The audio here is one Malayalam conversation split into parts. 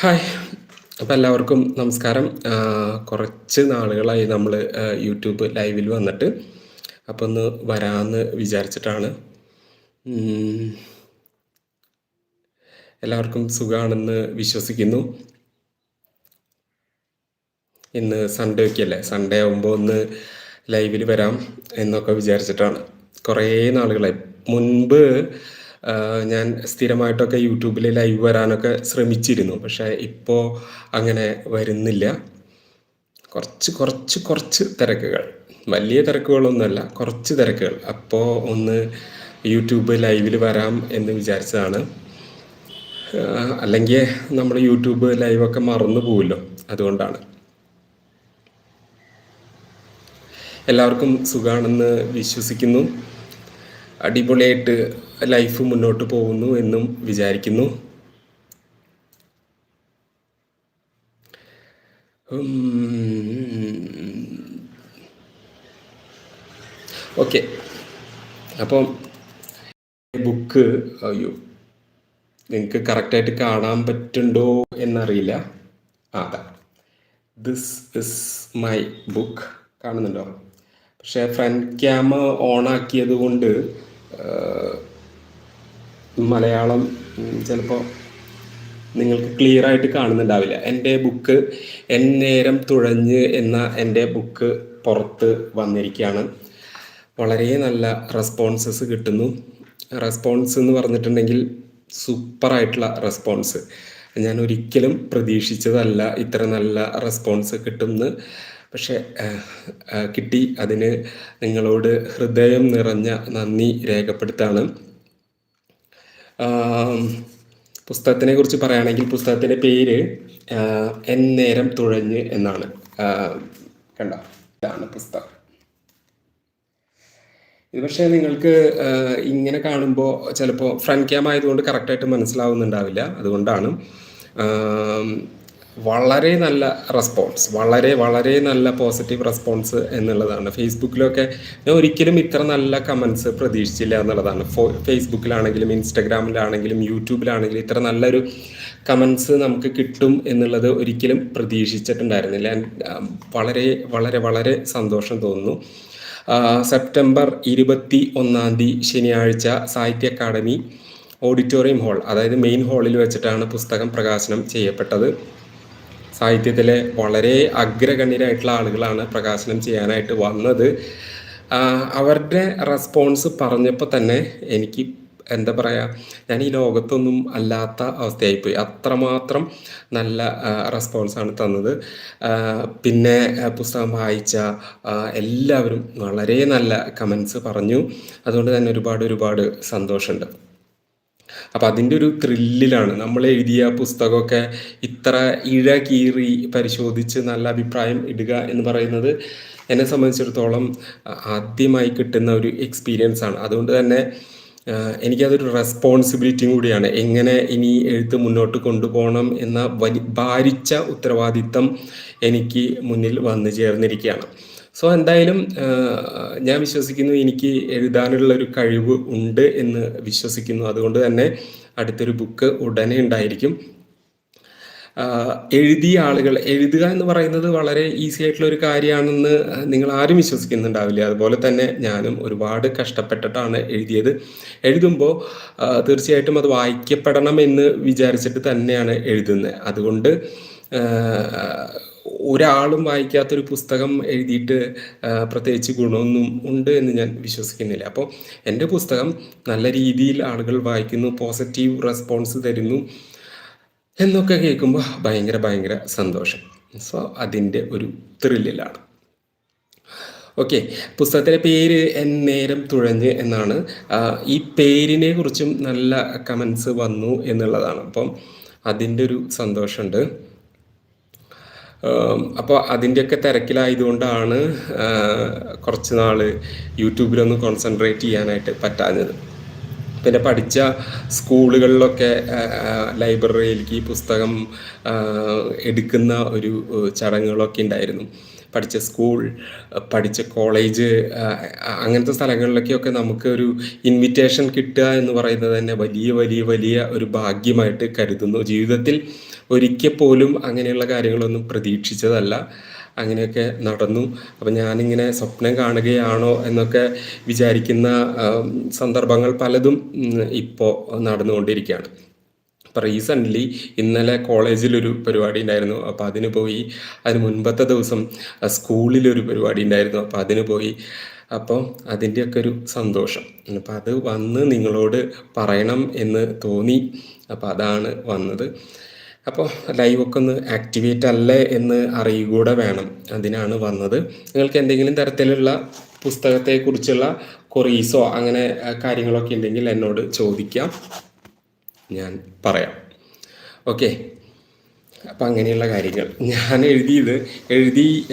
ഹായ്. അപ്പോൾ എല്ലാവർക്കും നമസ്കാരം. കുറച്ച് നാളുകളായി നമ്മൾ യൂട്യൂബ് ലൈവിൽ വന്നിട്ട് അപ്പോൾ ഒന്ന് വരാമെന്ന് വിചാരിച്ചിട്ടാണ്. എല്ലാവർക്കും സുഖമാണെന്ന് വിശ്വസിക്കുന്നു. ഇന്ന് സൺഡേ ഒക്കെ അല്ലേ? സൺഡേ ആകുമ്പോൾ ഒന്ന് ലൈവിൽ വരാം എന്നൊക്കെ വിചാരിച്ചിട്ടാണ്. കുറേ നാളുകളായി. മുൻപ് ഞാൻ സ്ഥിരമായിട്ടൊക്കെ യൂട്യൂബിൽ ലൈവ് വരാനൊക്കെ ശ്രമിച്ചിരുന്നു. പക്ഷേ ഇപ്പോൾ അങ്ങനെ വരുന്നില്ല. കുറച്ച് കുറച്ച് കുറച്ച് തിരക്കുകൾ. വലിയ തിരക്കുകളൊന്നുമല്ല കുറച്ച് തിരക്കുകൾ. അപ്പോൾ ഒന്ന് യൂട്യൂബ് ലൈവിൽ വരാം എന്ന് വിചാരിച്ചതാണ്. അല്ലെങ്കിൽ നമ്മൾ യൂട്യൂബ് ലൈവൊക്കെ മറന്നു പോവുമല്ലോ അതുകൊണ്ടാണ്. എല്ലാവർക്കും സുഖമാണെന്ന് വിശ്വസിക്കുന്നു. അടിപൊളിയായിട്ട് ലൈഫ് മുന്നോട്ട് പോകുന്നു എന്നും വിചാരിക്കുന്നു. ഓക്കെ. അപ്പം ബുക്ക് അയ്യോ നിങ്ങൾക്ക് കറക്റ്റായിട്ട് കാണാൻ പറ്റുണ്ടോ എന്നറിയില്ല. ആ ദിസ് ഇസ് മൈ ബുക്ക് കാണുന്നുണ്ടോ? പക്ഷേ ഫ്രണ്ട് ക്യാമ ഓൺ ആക്കിയത് കൊണ്ട് മലയാളം ചിലപ്പോൾ നിങ്ങൾക്ക് ക്ലിയർ ആയിട്ട് കാണുന്നുണ്ടാവില്ല. എന്റെ ബുക്ക് എന്നേരം തുഴഞ്ഞ് എന്ന എന്റെ ബുക്ക് പുറത്ത് വന്നിരിക്കുകയാണ്. വളരെ നല്ല റെസ്പോൺസസ് കിട്ടുന്നു. റെസ്പോൺസ് എന്ന് പറഞ്ഞിട്ടുണ്ടെങ്കിൽ സൂപ്പറായിട്ടുള്ള റെസ്പോൺസ് ഞാൻ ഒരിക്കലും പ്രതീക്ഷിച്ചതല്ല ഇത്ര നല്ല റെസ്പോൺസ് കിട്ടുമെന്ന് പക്ഷേ കിട്ടി. അതിന് നിങ്ങളോട് ഹൃദയം നിറഞ്ഞ നന്ദി രേഖപ്പെടുത്താണ്. പുസ്തകത്തിനെ കുറിച്ച് പറയുകയാണെങ്കിൽ പുസ്തകത്തിന്റെ പേര് എന്നേരം തുഴഞ്ഞ് എന്നാണ്. കണ്ട? ഇതാണ് പുസ്തകം. ഇത് പക്ഷേ നിങ്ങൾക്ക് ഇങ്ങനെ കാണുമ്പോൾ ചിലപ്പോൾ ഫ്രണ്ട് ക്യാം ആയതുകൊണ്ട് കറക്റ്റായിട്ട് മനസ്സിലാവുന്നുണ്ടാവില്ല. അതുകൊണ്ടാണ് വളരെ നല്ല റെസ്പോൺസ് വളരെ വളരെ നല്ല പോസിറ്റീവ് റെസ്പോൺസ് എന്നുള്ളതാണ്. ഫേസ്ബുക്കിലൊക്കെ ഞാൻ ഒരിക്കലും ഇത്ര നല്ല കമൻസ് പ്രതീക്ഷിച്ചില്ല എന്നുള്ളതാണ്. ഫേസ്ബുക്കിലാണെങ്കിലും ഇൻസ്റ്റഗ്രാമിലാണെങ്കിലും യൂട്യൂബിലാണെങ്കിലും ഇത്ര നല്ലൊരു കമൻസ് നമുക്ക് കിട്ടും എന്നുള്ളത് ഒരിക്കലും പ്രതീക്ഷിച്ചിട്ടുണ്ടായിരുന്നില്ല. വളരെ വളരെ വളരെ സന്തോഷം തോന്നുന്നു. സെപ്റ്റംബർ ഇരുപത്തി ഒന്നാം തീയതി ശനിയാഴ്ച സാഹിത്യ അക്കാദമി ഓഡിറ്റോറിയം ഹാൾ അതായത് മെയിൻ ഹാളിൽ വെച്ചിട്ടാണ് പുസ്തകം പ്രകാശനം ചെയ്യപ്പെട്ടത്. സാഹിത്യത്തിലെ വളരെ അഗ്രഗണ്യരായിട്ടുള്ള ആളുകളാണ് പ്രകാശനം ചെയ്യാനായിട്ട് വന്നത്. അവരുടെ റെസ്പോൺസ് പറഞ്ഞപ്പോൾ തന്നെ എനിക്ക് എന്താ പറയുക ഞാൻ ഈ ലോകത്തൊന്നും അല്ലാത്ത അവസ്ഥയായിപ്പോയി. അത്രമാത്രം നല്ല റെസ്പോൺസാണ് തന്നത്. പിന്നെ പുസ്തകം വായിച്ച എല്ലാവരും വളരെ നല്ല കമൻസ് പറഞ്ഞു. അതുകൊണ്ട് തന്നെ ഒരുപാട് ഒരുപാട് സന്തോഷമുണ്ട്. അപ്പം അതിന്റെ ഒരു ത്രില്ലിലാണ് നമ്മൾ എഴുതിയ പുസ്തകമൊക്കെ ഇത്ര ഇഴ കീറി പരിശോധിച്ച് നല്ല അഭിപ്രായം ഇടുക എന്ന് പറയുന്നത് എന്നെ സംബന്ധിച്ചിടത്തോളം ആദ്യമായി കിട്ടുന്ന ഒരു എക്സ്പീരിയൻസ് ആണ്. അതുകൊണ്ട് തന്നെ എനിക്കതൊരു റെസ്പോൺസിബിലിറ്റിയും കൂടിയാണ്. എങ്ങനെ ഇനി എഴുത്ത് മുന്നോട്ട് കൊണ്ടുപോകണം എന്ന വലി ഭാരിച്ച ഉത്തരവാദിത്തം എനിക്ക് മുന്നിൽ വന്നു ചേർന്നിരിക്കുകയാണ്. സോ എന്തായാലും ഞാൻ വിശ്വസിക്കുന്നു എനിക്ക് എഴുതാനുള്ള ഒരു കഴിവ് ഉണ്ട് എന്ന് വിശ്വസിക്കുന്നു. അതുകൊണ്ട് തന്നെ അടുത്തൊരു ബുക്ക് ഉടനെ ഉണ്ടായിരിക്കും. എഴുതിയ ആളുകൾ എഴുതുക എന്ന് പറയുന്നത് വളരെ ഈസി ആയിട്ടുള്ള ഒരു കാര്യമാണെന്ന് നിങ്ങൾ ആരും വിശ്വസിക്കുന്നുണ്ടാവില്ല. അതുപോലെ തന്നെ ഞാനും ഒരുപാട് കഷ്ടപ്പെട്ടിട്ടാണ് എഴുതിയത്. എഴുതുമ്പോൾ തീർച്ചയായിട്ടും അത് വായിക്കപ്പെടണം എന്ന് വിചാരിച്ചിട്ട് തന്നെയാണ് എഴുതുന്നത്. അതുകൊണ്ട് ഒരാളും വായിക്കാത്തൊരു പുസ്തകം എഴുതിയിട്ട് പ്രത്യേകിച്ച് ഗുണമൊന്നും ഉണ്ട് എന്ന് ഞാൻ വിശ്വസിക്കുന്നില്ല. അപ്പോൾ എന്റെ പുസ്തകം നല്ല രീതിയിൽ ആളുകൾ വായിക്കുന്നു പോസിറ്റീവ് റെസ്പോൺസ് തരുന്നു എന്നൊക്കെ കേൾക്കുമ്പോൾ ഭയങ്കര ഭയങ്കര സന്തോഷം. സോ അതിന്റെ ഒരു ത്രില്ലിലാണ് ഓക്കെ പുസ്തകത്തിന്റെ പേര് നേരം തുഴഞ്ഞ് എന്നാണ്. ഈ പേരിനെ കുറിച്ചും നല്ല കമൻസ് വന്നു എന്നുള്ളതാണ്. അപ്പം അതിന്റെ ഒരു സന്തോഷമുണ്ട്. അപ്പോൾ അതിന്റെയൊക്കെ തിരക്കിലായതുകൊണ്ടാണ് കുറച്ച് നാൾ യൂട്യൂബിലൊന്ന് കോൺസെൻട്രേറ്റ് ചെയ്യാനായിട്ട് പറ്റാഞ്ഞത്. പിന്നെ പഠിച്ച സ്കൂളുകളിലൊക്കെ ലൈബ്രറിയിലേക്ക് ഈ പുസ്തകം എടുക്കുന്ന ഒരു ചടങ്ങുകളൊക്കെ ഉണ്ടായിരുന്നു. പഠിച്ച സ്കൂൾ പഠിച്ച കോളേജ് അങ്ങനത്തെ സ്ഥലങ്ങളിലൊക്കെയൊക്കെ നമുക്ക് ഒരു ഇൻവിറ്റേഷൻ കിട്ടുക എന്ന് പറയുന്നത് തന്നെ വലിയ വലിയ വലിയ ഒരു ഭാഗ്യമായിട്ട് കരുതുന്നു. ജീവിതത്തിൽ ഒരിക്കൽ പോലും അങ്ങനെയുള്ള കാര്യങ്ങളൊന്നും പ്രതീക്ഷിച്ചതല്ല. അങ്ങനെയൊക്കെ നടന്നു. അപ്പം ഞാനിങ്ങനെ സ്വപ്നം കാണുകയാണോ എന്നൊക്കെ വിചാരിക്കുന്ന സന്ദർഭങ്ങൾ പലതും ഇപ്പോൾ നടന്നുകൊണ്ടിരിക്കുകയാണ്. അപ്പോൾ റീസെന്റ്ലി ഇന്നലെ കോളേജിലൊരു പരിപാടി ഉണ്ടായിരുന്നു. അപ്പോൾ അതിന് പോയി അതിന് മുൻപത്തെ ദിവസം സ്കൂളിലൊരു പരിപാടി ഉണ്ടായിരുന്നു. അപ്പോൾ അതിന് പോയി. അപ്പോൾ അതിന്റെയൊക്കെ ഒരു സന്തോഷം. അപ്പോൾ അത് വന്ന് നിങ്ങളോട് പറയണം എന്ന് തോന്നി. അപ്പോൾ അതാണ് വന്നത്. അപ്പോൾ ലൈവ് ഒക്കെ ഒന്ന് ആക്ടിവേറ്റ് അല്ലേ എന്ന് അറിയുകൂടെ വേണം. അതിനാണ് വന്നത്. നിങ്ങൾക്ക് എന്തെങ്കിലും തരത്തിലുള്ള പുസ്തകത്തെക്കുറിച്ചുള്ള കൊറീസോ അങ്ങനെ കാര്യങ്ങളൊക്കെ ഉണ്ടെങ്കിൽ എന്നോട് ചോദിക്കാം. ഞാൻ പറയാം. ഓക്കെ അപ്പം അങ്ങനെയുള്ള കാര്യങ്ങൾ. ഞാൻ എഴുതിയത് എഴുതി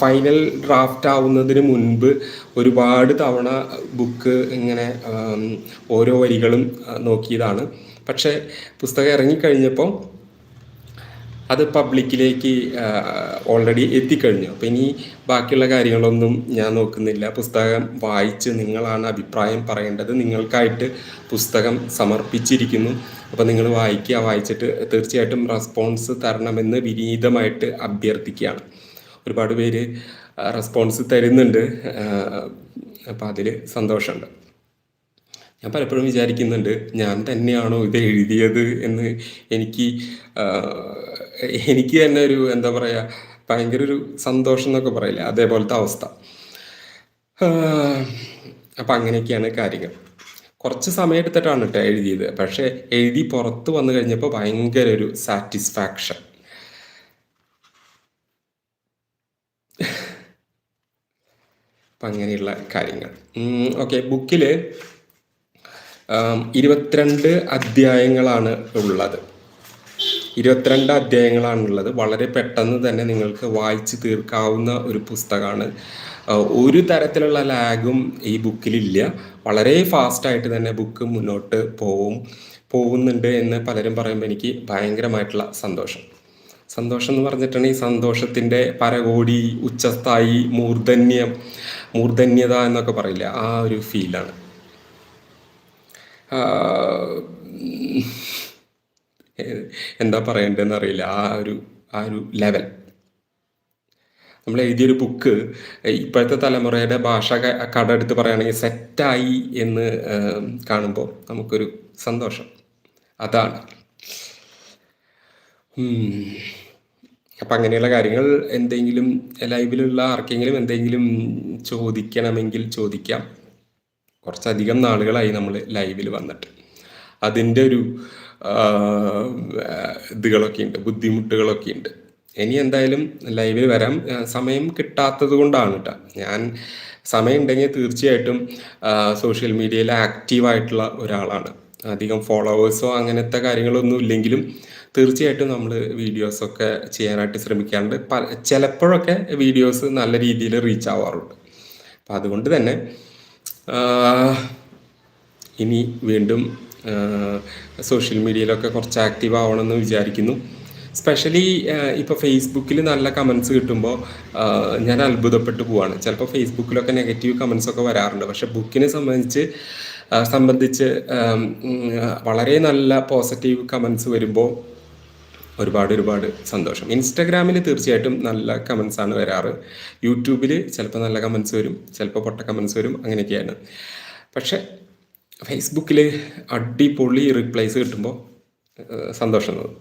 ഫൈനൽ ഡ്രാഫ്റ്റ് ആവുന്നതിന് മുൻപ് ഒരുപാട് തവണ ബുക്ക് ഇങ്ങനെ ഓരോ വരികളും നോക്കിയതാണ്. പക്ഷേ പുസ്തകം ഇറങ്ങിക്കഴിഞ്ഞപ്പോൾ അത് പബ്ലിക്കിലേക്ക് ഓൾറെഡി എത്തിക്കഴിഞ്ഞു. അപ്പം ഇനി ബാക്കിയുള്ള കാര്യങ്ങളൊന്നും ഞാൻ നോക്കുന്നില്ല. പുസ്തകം വായിച്ച് നിങ്ങളാണ് അഭിപ്രായം പറയേണ്ടത്. നിങ്ങൾക്കായിട്ട് പുസ്തകം സമർപ്പിച്ചിരിക്കുന്നു. അപ്പോൾ നിങ്ങൾ വായിക്കുക വായിച്ചിട്ട് തീർച്ചയായിട്ടും റെസ്പോൺസ് തരണമെന്ന് വിനീതമായിട്ട് അഭ്യർത്ഥിക്കുകയാണ്. ഒരുപാട് പേര് റെസ്പോൺസ് തരുന്നുണ്ട്. അപ്പം അതിൽ സന്തോഷമുണ്ട്. ഞാൻ പലപ്പോഴും വിചാരിക്കുന്നുണ്ട് ഞാൻ തന്നെയാണോ ഇത് എഴുതിയത് എന്ന് എനിക്ക് എനിക്ക് തന്നെ ഒരു എന്താ പറയുക ഭയങ്കര ഒരു സന്തോഷം എന്നൊക്കെ പറയില്ല അതേപോലത്തെ അവസ്ഥ. അപ്പം അങ്ങനെയൊക്കെയാണ് കാര്യങ്ങൾ. കുറച്ച് സമയം എടുത്തിട്ടാണ് കേട്ടോ എഴുതിയത്. പക്ഷേ എഴുതി പുറത്ത് വന്നു കഴിഞ്ഞപ്പോൾ ഭയങ്കര ഒരു സാറ്റിസ്ഫാക്ഷൻ. അപ്പം അങ്ങനെയുള്ള കാര്യങ്ങൾ. ഓക്കെ ബുക്കിൽ ഇരുപത്തിരണ്ട് അധ്യായങ്ങളാണ് ഉള്ളത്. ഇരുപത്തിരണ്ട് അധ്യായങ്ങളാണുള്ളത്. വളരെ പെട്ടെന്ന് തന്നെ നിങ്ങൾക്ക് വായിച്ച് തീർക്കാവുന്ന ഒരു പുസ്തകമാണ്. ഒരു തരത്തിലുള്ള ലാഗും ഈ ബുക്കിലില്ല. വളരെ ഫാസ്റ്റായിട്ട് തന്നെ ബുക്ക് മുന്നോട്ട് പോവും പോകുന്നുണ്ട് എന്ന് പലരും പറയുമ്പോൾ എനിക്ക് ഭയങ്കരമായിട്ടുള്ള സന്തോഷം. സന്തോഷം എന്ന് പറഞ്ഞിട്ടുണ്ടെങ്കിൽ സന്തോഷത്തിന്റെ പരകോടി ഉച്ചസ്ഥായി മൂർധന്യം മൂർധന്യത എന്നൊക്കെ പറയില്ല ആ ഒരു ഫീലാണ്. എന്താ പറയേണ്ടതെന്ന് അറിയില്ല. ആ ഒരു ആ ഒരു ലെവൽ നമ്മൾ എഴുതിയൊരു ബുക്ക് ഇപ്പോഴത്തെ തലമുറയുടെ ഭാഷ കടമെടുത്ത് പറയുകയാണെങ്കിൽ സെറ്റായി എന്ന് കാണുമ്പോൾ നമുക്കൊരു സന്തോഷം. അതാണ്. അപ്പം അങ്ങനെയുള്ള കാര്യങ്ങൾ എന്തെങ്കിലും ലൈവിലുള്ള ആർക്കെങ്കിലും എന്തെങ്കിലും ചോദിക്കണമെങ്കിൽ ചോദിക്കാം. കുറച്ചധികം നാളുകളായി നമ്മൾ ലൈവിൽ വന്നിട്ട്. അതിന്റെ ഒരു ഇതുകളൊക്കെ ഉണ്ട് ബുദ്ധിമുട്ടുകളൊക്കെ ഉണ്ട് ഇനി എന്തായാലും ലൈവിൽ വരാം. സമയം കിട്ടാത്തത് കൊണ്ടാണ് കേട്ടോ ഞാൻ സമയം ഉണ്ടെങ്കിൽ തീർച്ചയായിട്ടും സോഷ്യൽ മീഡിയയിൽ ആക്റ്റീവായിട്ടുള്ള ഒരാളാണ്. അധികം ഫോളോവേഴ്സോ അങ്ങനത്തെ കാര്യങ്ങളൊന്നും ഇല്ലെങ്കിലും തീർച്ചയായിട്ടും നമ്മൾ വീഡിയോസൊക്കെ ചെയ്യാനായിട്ട് ശ്രമിക്കാറുണ്ട്. പ ചിലപ്പോഴൊക്കെ വീഡിയോസ് നല്ല രീതിയിൽ റീച്ച് ആവാറുണ്ട്. അപ്പം അതുകൊണ്ട് തന്നെ ഇനി വീണ്ടും സോഷ്യൽ മീഡിയയിലൊക്കെ കുറച്ച് ആക്റ്റീവ് ആവണമെന്ന് വിചാരിക്കുന്നു. സ്പെഷ്യലി ഇപ്പോൾ ഫേസ്ബുക്കിൽ നല്ല കമൻസ് കിട്ടുമ്പോൾ ഞാൻ അത്ഭുതപ്പെട്ടു പോവാണ്. ചിലപ്പോൾ ഫേസ്ബുക്കിലൊക്കെ നെഗറ്റീവ് കമൻസ് ഒക്കെ വരാറുണ്ട്. പക്ഷെ ബുക്കിനെ സംബന്ധിച്ച് സംബന്ധിച്ച് വളരെ നല്ല പോസിറ്റീവ് കമൻസ് വരുമ്പോൾ ഒരുപാട് ഒരുപാട് സന്തോഷം. ഇൻസ്റ്റാഗ്രാമിൽ തീർച്ചയായിട്ടും നല്ല കമൻസ് ആണ് വരാറ്. യൂട്യൂബിൽ ചിലപ്പോൾ നല്ല കമൻസ് വരും ചിലപ്പോൾ പൊട്ട കമൻസ് വരും അങ്ങനെയൊക്കെയാണ്. പക്ഷെ ഫേസ്ബുക്കിൽ അടിപൊളി റിപ്ലൈസ് കിട്ടുമ്പോൾ സന്തോഷം തോന്നും.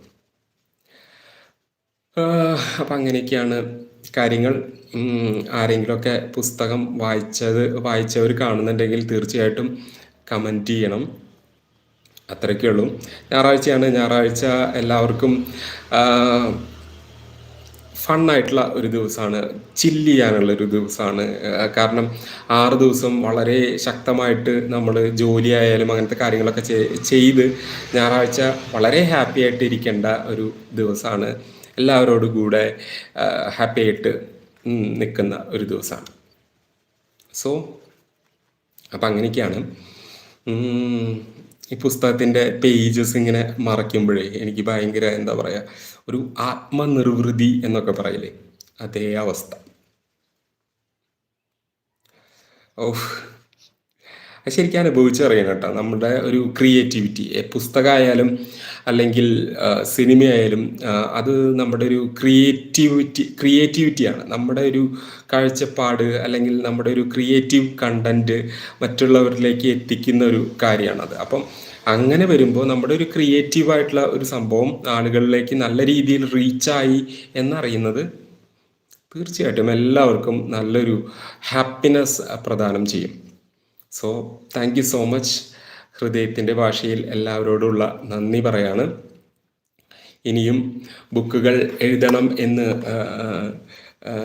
അപ്പം അങ്ങനെയൊക്കെയാണ് കാര്യങ്ങൾ. ആരെങ്കിലുമൊക്കെ പുസ്തകം വായിച്ചത് വായിച്ചവർ കാണുന്നുണ്ടെങ്കിൽ തീർച്ചയായിട്ടും കമന്റ് ചെയ്യണം. അത്രയൊക്കെ ഉള്ളൂ ഞായറാഴ്ചയാണ്. ഞായറാഴ്ച എല്ലാവർക്കും ഫണ്ണായിട്ടുള്ള ഒരു ദിവസമാണ് ചില്ല് ചെയ്യാനുള്ള ഒരു ദിവസമാണ് കാരണം ആറ് ദിവസം വളരെ ശക്തമായിട്ട് നമ്മൾ ജോലി ആയാലും അങ്ങനത്തെ കാര്യങ്ങളൊക്കെ ചെയ്ത് ഞായറാഴ്ച വളരെ ഹാപ്പി ആയിട്ട് ഇരിക്കേണ്ട ഒരു ദിവസമാണ് എല്ലാവരോടും കൂടെ ഹാപ്പി ആയിട്ട് നിൽക്കുന്ന ഒരു ദിവസമാണ് സോ അപ്പം അങ്ങനെയൊക്കെയാണ് ഈ പുസ്തകത്തിന്റെ പേജസ് ഇങ്ങനെ മറയ്ക്കുമ്പോഴേ എനിക്ക് ഭയങ്കര എന്താ പറയുക ഒരു ആത്മനിർവൃതി എന്നൊക്കെ പറയില്ലേ? അതേ അവസ്ഥ. ഓഹ്. അത് ശരിക്കും അനുഭവിച്ചറിയണം കേട്ടോ. നമ്മുടെ ഒരു ക്രിയേറ്റിവിറ്റി പുസ്തകമായാലും അല്ലെങ്കിൽ സിനിമയായാലും അത് നമ്മുടെ ഒരു ക്രിയേറ്റിവിറ്റി ക്രിയേറ്റിവിറ്റിയാണ് നമ്മുടെ ഒരു കാഴ്ചപ്പാട് അല്ലെങ്കിൽ നമ്മുടെ ഒരു ക്രിയേറ്റീവ് കണ്ടന്റ് മറ്റുള്ളവരിലേക്ക് എത്തിക്കുന്ന ഒരു കാര്യമാണത് അപ്പം അങ്ങനെ വരുമ്പോൾ നമ്മുടെ ഒരു ക്രിയേറ്റീവായിട്ടുള്ള ഒരു സംഭവം ആളുകളിലേക്ക് നല്ല രീതിയിൽ റീച്ചായി എന്നറിയുന്നത് തീർച്ചയായിട്ടും എല്ലാവർക്കും നല്ലൊരു ഹാപ്പിനെസ് പ്രദാനം ചെയ്യും. So thank you so much ഹൃദയത്തിന്റെ ഭാഷയിൽ എല്ലാവരോടുള്ള നന്ദി പറയാണ്. ഇനിയും ബുക്കുകൾ എഴുതണം എന്ന്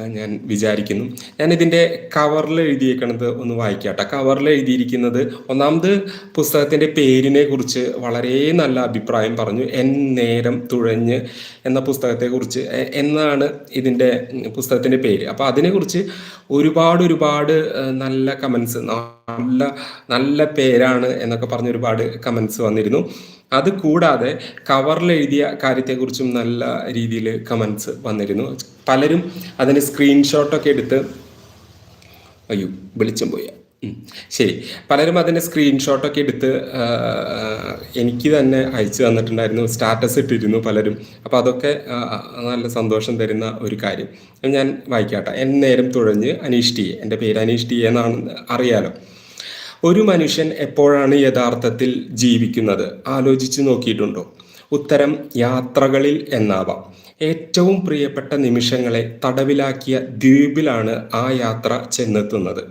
ഞാൻ വിചാരിക്കുന്നു. ഞാൻ ഞാനിതിന്റെ കവറിൽ എഴുതിയേക്കണത് ഒന്ന് വായിക്കാട്ടെ. കവറിൽ എഴുതിയിരിക്കുന്നത് ഒന്നാമത് പുസ്തകത്തിന്റെ പേരിനെ കുറിച്ച് വളരെ നല്ല അഭിപ്രായം പറഞ്ഞു. എൻ നേരം തുഴഞ്ഞ് എന്ന പുസ്തകത്തെക്കുറിച്ച് എന്നാണ് ഇതിന്റെ പുസ്തകത്തിന്റെ പേര്. അപ്പോൾ അതിനെക്കുറിച്ച് ഒരുപാട് ഒരുപാട് നല്ല കമൻസ് നല്ല നല്ല പേരാണ് എന്നൊക്കെ പറഞ്ഞ് ഒരുപാട് കമൻസ് വന്നിരുന്നു. അത് കൂടാതെ കവറിൽ എഴുതിയ കാര്യത്തെക്കുറിച്ചും നല്ല രീതിയിൽ കമൻസ് വന്നിരുന്നു. പലരും അതിന് സ്ക്രീൻഷോട്ടൊക്കെ എടുത്ത് അയ്യോ വെളിച്ചം പോയ. ശരി. പലരും അതിന്റെ സ്ക്രീൻഷോട്ടൊക്കെ എടുത്ത് എനിക്ക് തന്നെ അയച്ചു തന്നിട്ടുണ്ടായിരുന്നു സ്റ്റാറ്റസ് ഇട്ടിരുന്നു പലരും. അപ്പോൾ അതൊക്കെ നല്ല സന്തോഷം തരുന്ന ഒരു കാര്യം. ഞാൻ വായിക്കാട്ടെ. എൻ തുഴഞ്ഞ് അനീഷ് ടി. എന്റെ പേര് അനീഷ് ടി എന്നാണ് അറിയാലോ. ഒരു മനുഷ്യൻ എപ്പോഴാണ് യഥാർത്ഥത്തിൽ ജീവിക്കുന്നത്? ആലോചിച്ചു നോക്കിയിട്ടുണ്ടോ? ഉത്തരം യാത്രകളിൽ എന്നാവാം. ഏറ്റവും പ്രിയപ്പെട്ട നിമിഷങ്ങളെ തടവിലാക്കിയ ദ്വീപിലാണ് ആ യാത്ര ചെന്നെത്തുന്നത്.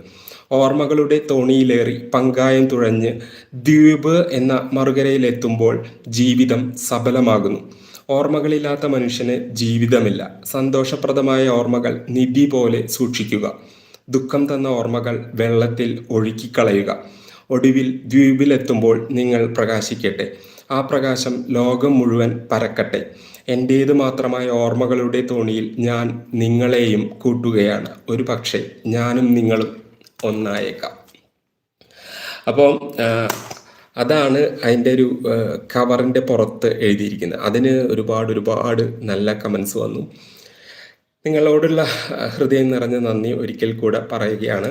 ഓർമ്മകളുടെ തോണിയിലേറി പങ്കായം തുഴഞ്ഞ് ദ്വീപ് എന്ന മറുകരയിലെത്തുമ്പോൾ ജീവിതം സഫലമാകുന്നു ഓർമ്മകളില്ലാത്ത മനുഷ്യന് ജീവിതമില്ല. സന്തോഷപ്രദമായ ഓർമ്മകൾ നിധി പോലെ സൂക്ഷിക്കുക. ദുഃഖം തന്ന ഓർമ്മകൾ വെള്ളത്തിൽ ഒഴുക്കിക്കളയുക. ഒടുവിൽ ദ്വീപിലെത്തുമ്പോൾ നിങ്ങൾ പ്രകാശിക്കട്ടെ. ആ പ്രകാശം ലോകം മുഴുവൻ പരക്കട്ടെ. എന്റേത് മാത്രമായ ഓർമ്മകളുടെ തോണിയിൽ ഞാൻ നിങ്ങളെയും കൂട്ടുകയാണ്. ഒരു പക്ഷേ ഞാനും നിങ്ങളും ഒന്നായേക്കാം. അപ്പോൾ അതാണ് അതിന്റെ ഒരു കവറിന്റെ പുറത്ത് എഴുതിയിരിക്കുന്നത്. അതിന് ഒരുപാട് ഒരുപാട് നല്ല കമൻസ് വന്നു. നിങ്ങളോടുള്ള ഹൃദയം നിറഞ്ഞ നന്ദി ഒരിക്കൽ കൂടെ പറയുകയാണ്.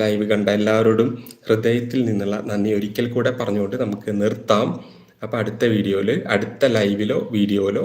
ലൈവ് കണ്ട എല്ലാവരോടും ഹൃദയത്തിൽ നിന്നുള്ള നന്ദി ഒരിക്കൽ കൂടെ പറഞ്ഞുകൊണ്ട് നമുക്ക് നിർത്താം. അപ്പോൾ അടുത്ത വീഡിയോയിൽ അടുത്ത ലൈവിലോ വീഡിയോയിലോ